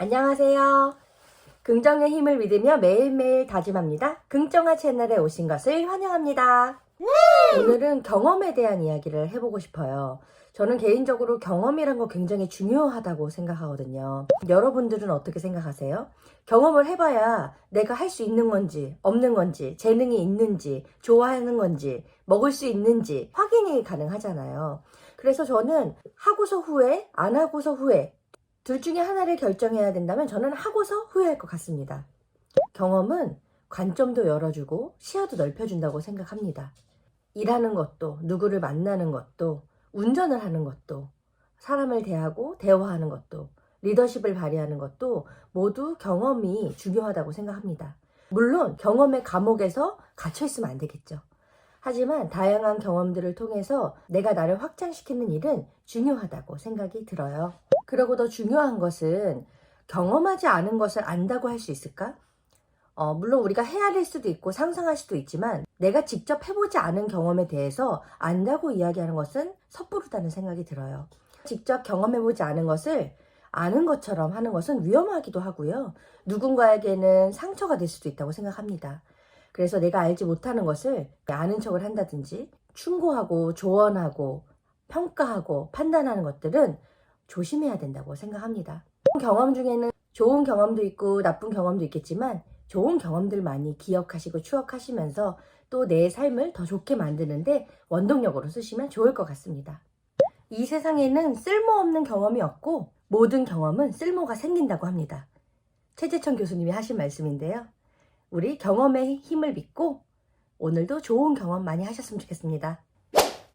안녕하세요. 긍정의 힘을 믿으며 매일매일 다짐합니다. 긍정화 채널에 오신 것을 환영합니다. 오늘은 경험에 대한 이야기를 해보고 싶어요. 저는 개인적으로 경험이란 거 굉장히 중요하다고 생각하거든요. 여러분들은 어떻게 생각하세요? 경험을 해봐야 내가 할 수 있는 건지, 없는 건지, 재능이 있는지, 좋아하는 건지, 먹을 수 있는지 확인이 가능하잖아요. 그래서 저는 하고서 후회, 안 하고서 후회, 둘 중에 하나를 결정해야 된다면 저는 하고서 후회할 것 같습니다. 경험은 관점도 열어주고 시야도 넓혀준다고 생각합니다. 일하는 것도, 누구를 만나는 것도, 운전을 하는 것도, 사람을 대하고 대화하는 것도, 리더십을 발휘하는 것도 모두 경험이 중요하다고 생각합니다. 물론 경험의 감옥에서 갇혀있으면 안 되겠죠. 하지만 다양한 경험들을 통해서 내가 나를 확장시키는 일은 중요하다고 생각이 들어요. 그리고 더 중요한 것은 경험하지 않은 것을 안다고 할 수 있을까? 어, 물론 우리가 헤아릴 수도 있고 상상할 수도 있지만 내가 직접 해보지 않은 경험에 대해서 안다고 이야기하는 것은 섣부르다는 생각이 들어요. 직접 경험해보지 않은 것을 아는 것처럼 하는 것은 위험하기도 하고요. 누군가에게는 상처가 될 수도 있다고 생각합니다. 그래서 내가 알지 못하는 것을 아는 척을 한다든지 충고하고 조언하고 평가하고 판단하는 것들은 조심해야 된다고 생각합니다. 경험 중에는 좋은 경험도 있고 나쁜 경험도 있겠지만 좋은 경험들 많이 기억하시고 추억하시면서 또 내 삶을 더 좋게 만드는데 원동력으로 쓰시면 좋을 것 같습니다. 이 세상에는 쓸모없는 경험이 없고 모든 경험은 쓸모가 생긴다고 합니다. 최재천 교수님이 하신 말씀인데요. 우리 경험의 힘을 믿고 오늘도 좋은 경험 많이 하셨으면 좋겠습니다.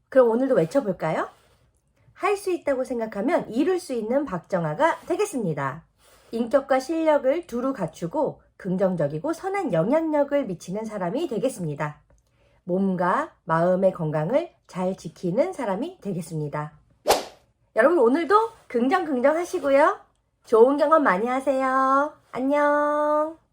그럼 오늘도 외쳐볼까요? 할 수 있다고 생각하면 이룰 수 있는 박정아가 되겠습니다. 인격과 실력을 두루 갖추고 긍정적이고 선한 영향력을 미치는 사람이 되겠습니다. 몸과 마음의 건강을 잘 지키는 사람이 되겠습니다. 여러분 오늘도 긍정 긍정 하시고요. 좋은 경험 많이 하세요. 안녕.